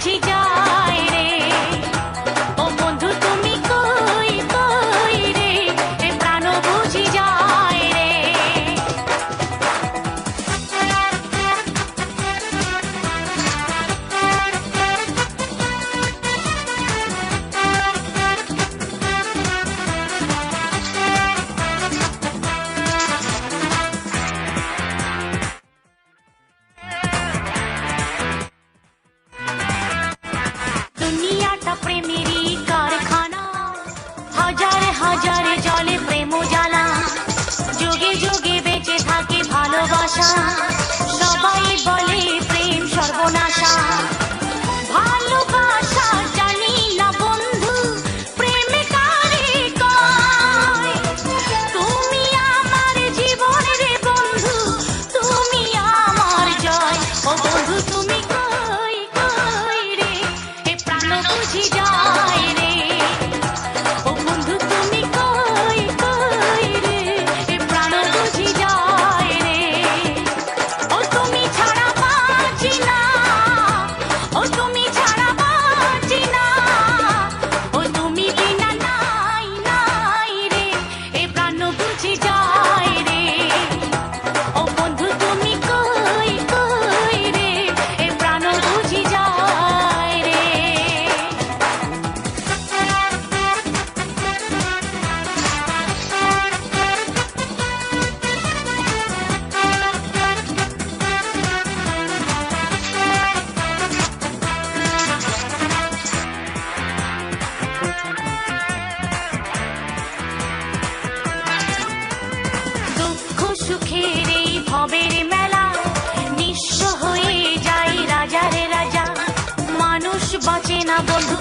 मुझे जा está primitiva. সুখের এই ভবের মেলা নিঃস্ব হয়ে যায় রাজারে রাজা। মানুষ বাঁচে না বন্ধু